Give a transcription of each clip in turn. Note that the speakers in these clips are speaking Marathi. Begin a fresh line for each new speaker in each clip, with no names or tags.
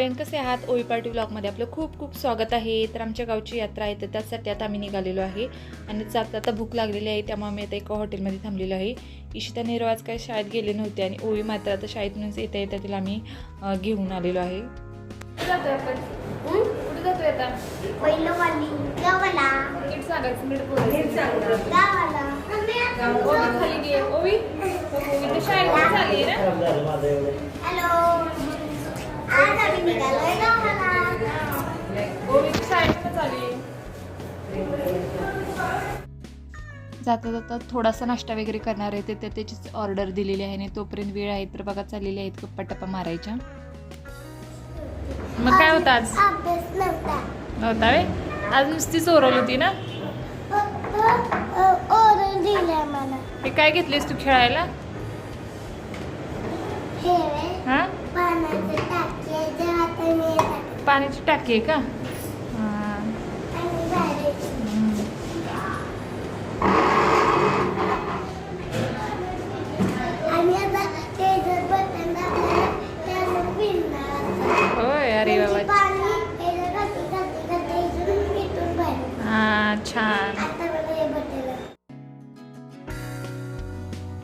फ्रेंड कसे आहात? ओवी पार्टी ब्लॉगमध्ये आपलं खूप खूप स्वागत आहे. तर आमच्या गावची यात्रा आहे तर त्यासाठी आता आम्ही निघालेलो आहे. आणि जाता आता भूक लागलेली आहे त्यामुळे आम्ही आता एका हॉटेलमध्ये थांबलेलो आहे. इशिता नेहरू आज काही शाळेत गेले नव्हते आणि ओवी मात्र आता शाळेतूनच येता येता तिला आम्ही घेऊन आलेलो आहे. खाली
निघालोय
जाता जाता थोडासा नाश्ता वगैरे करणार आहे ते त्या त्याचीच ऑर्डर दिलेली आहे आणि तोपर्यंत वेळ आहे तर बघा चाललेली आहेत गप्पा टप्पा मारायच्या. मग काय होतं आज?
नव्हता
वे आज नुसती चोरवली होती ना?
ओरल
हे काय घेतलीस तू खेळायला?
हे रे,
हा
पाण्याचे टाकी आहे, जे हाताने येतात.
पाण्याची टाकी आहे का?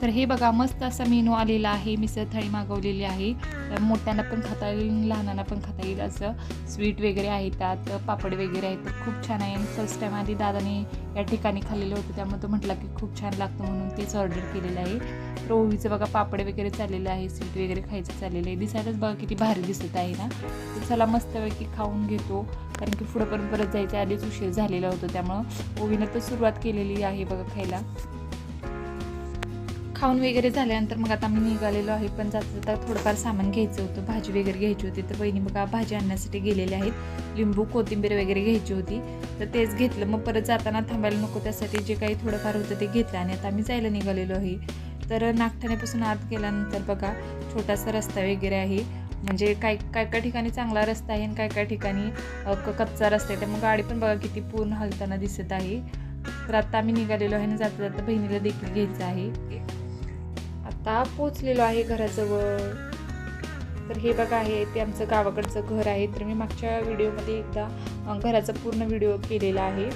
तर हे बघा मस्त असा मेनू आलेला आहे मिसळ थाळी मागवलेली आहे. तर मोठ्यांना पण खाता येईल लहानांना पण खाता येईल असं. स्वीट वगैरे आहे त्यात पापड वगैरे आहेत. तर खूप छान आहे. आणि फर्स्ट टाईम आधी दादाने या ठिकाणी खाल्लेलं होतं त्यामुळे तो म्हटला की खूप छान लागतं म्हणून तेच ऑर्डर केलेलं आहे. तर ओवीचं बघा पापड वगैरे चाललेलं आहे स्वीट वगैरे खायचं चाललेलं आहे. दिसायलाच बघा किती भारी दिसत आहे ना. तर चला मस्तपैकी खाऊन घेतो. कारण की पुढं पण परत जायच्या आधीच उशीर झालेला होता त्यामुळं ओवीनं तर सुरुवात केलेली आहे बघा खायला. खाऊन वगैरे झाल्यानंतर मग आता मी निघालेलो आहे पण जाता जाता थोडंफार सामान घ्यायचं होतं. भाजी वगैरे घ्यायची होती तर बहिणी बघा भाजी आणण्यासाठी गेलेले आहेत. लिंबू कोथिंबीर वगैरे घ्यायची होती. तर तेच घेतलं. मग परत जाताना थांबायला नको त्यासाठी जे काही थोडंफार होतं ते घेतलं आणि आता आम्ही जायला निघालेलो आहे. तर नागठाण्यापासून आत गेल्यानंतर बघा छोटासा रस्ता वगैरे आहे. म्हणजे काय काय काय ठिकाणी चांगला रस्ता आहे आणि काय काय ठिकाणी क- कच्चा रस्ता आहे. त्यामुळे गाडी पण बघा किती पूर्ण हलताना दिसत आहे. तर आता आम्ही निघालेलो आहे आणि जाता जाता बहिणीला देखील घ्यायचं आहे. आता पोचलेलो आहे घराजवळ. तर हे बघा आहे ते आमचं गावाकडचं घर आहे. तर मी मागच्या व्हिडिओमध्ये एकदा घराचा पूर्ण व्हिडिओ केलेला आहे.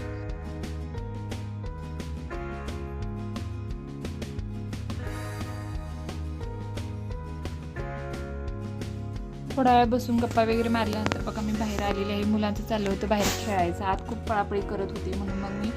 थोडा वेळ बसून गप्पा वगैरे मारल्यानंतर बघा मी बाहेर आलेली आहे. मुलांचं चाललं होतं बाहेर खेळायचं. आत खूप पळापळी करत होती म्हणून मग मी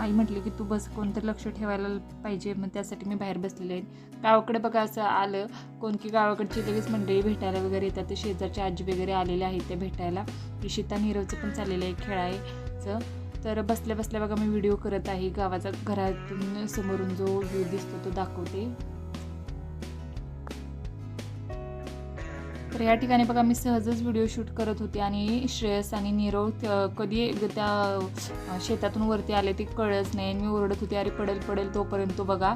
आई म्हटली की तू बस कोणतरी लक्ष ठेवायला पाहिजे मग त्यासाठी मी बाहेर बसलेले आहे. गावाकडे बघा असं आलं कोणती गावाकडची लगेच मंडळी भेटायला वगैरे येतात. ते शेजारच्या आजी वगैरे आलेले आहेत ते भेटायला. इशिता निरवचं पण चाललेलं आहे खेळायचं. तर बसल्या बसल्या बघा मी व्हिडिओ करत आहे. गावाचा घरातून समोरून जो व्ह्यू दिसतो तो दाखवते. तर या ठिकाणी बघा मी सहजच व्हिडिओ शूट करत होते आणि श्रेयस आणि नीरव कधी त्या शेतातून वरती आले ते कळलंच नाही. आणि मी ओरडत होते अरे पडेल पडेल तोपर्यंत तो बघा.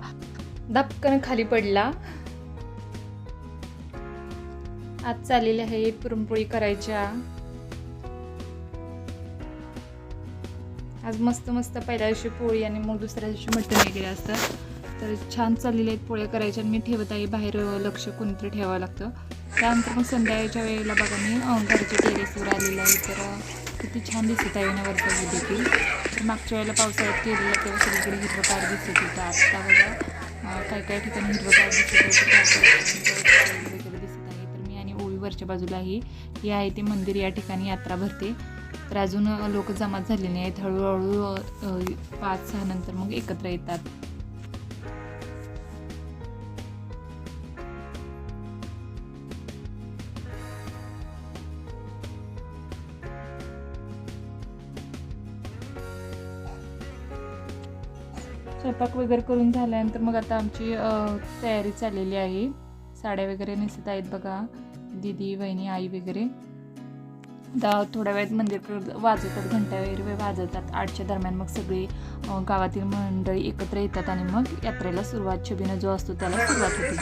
धपकन खाली पडला. आज चाललेले आहे पुरणपोळी करायच्या. आज मस्त मस्त पहिल्या दिवशी पोळी आणि मग दुसऱ्या दिवशी मटण वगैरे असतं. तर छान चाललेले आहेत पोळ्या करायच्या आणि मी ठेवत आहे बाहेर लक्ष कोणीतरी ठेवावं लागतं. त्यानंतर मग संध्याकाळच्या वेळेला बघा मी घरच्या टेरेसवर आलेलं आहे. तर किती छान दिसत आहे ना वरचा view देखील तर मागच्या वेळेला पावसाळ्यात केलेलं तेव्हा सगळीकडे हिरवगार दिसत होतं. आता बघा काही काय काय ठिकाणी हिरवगार दिसत होतं वगैरे दिसत आहे. तर मी आणि ओळीवरच्या बाजूला आहे. हे आहे ते मंदिर या ठिकाणी यात्रा भरते. तर अजून लोक जमा झालेले नाही आहेत हळूहळू पाच सहा नंतर मग एकत्र येतात. स्वयंपाक वगैरे करून झाल्यानंतर मग आता आमची तयारी चाललेली आहे. साड्या वगैरे नेसत आहेत बघा. दिदी वहिनी आई वगैरे. आता थोड्या वेळात मंदिर वाजवतात घंटा वगैरे वाजवतात. आठच्या दरम्यान मग सगळी गावातील मंडळी एकत्र येतात आणि मग यात्रेला सुरुवात छबिनं जो असतो त्याला सुरुवात होते.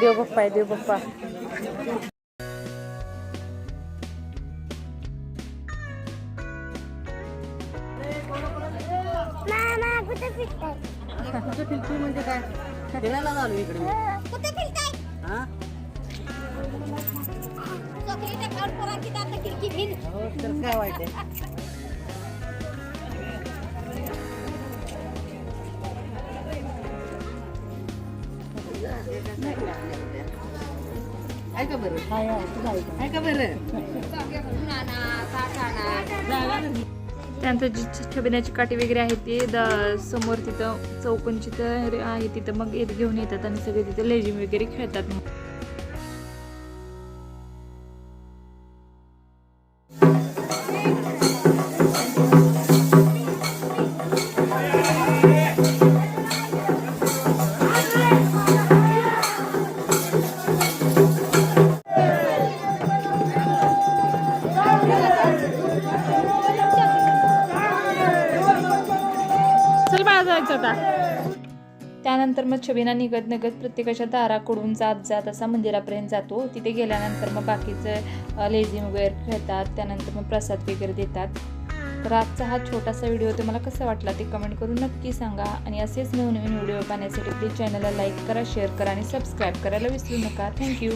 Deu, papai, deu,
papai. कुठे फिरताय
म्हणजे काय? फिरायला आलो इकडे.
कुठे फिरताय?
हा?
चोकरीच्या काढ पोरा की आता खिडकी फिर
हो तर काय आहे? ऐका बरं? ऐका बरं?
त्यानंतर जी छबिन्याची काठी वगैरे आहे ती द समोर तिथं चौकोन चित्र आहे तिथं मग येत घेऊन येतात आणि सगळे तिथं लेझिम वगैरे खेळतात. होता त्यानंतर मग छबिना निघत निघत प्रत्येकाच्या दाराकडून जात जात असा मंदिरापर्यंत जातो. तिथे गेल्यानंतर मग बाकीचं लेझिम वगैरे खेळतात. त्यानंतर मग प्रसाद वगैरे देतात. तर आजचा हा छोटासा व्हिडिओ तुम्हाला कसा वाटला ते कमेंट करून नक्की सांगा. आणि असेच नवनवीन व्हिडिओ पाहण्यासाठी प्लीज चॅनलला लाईक करा शेअर करा आणि सबस्क्राईब करायला विसरू नका. थँक्यू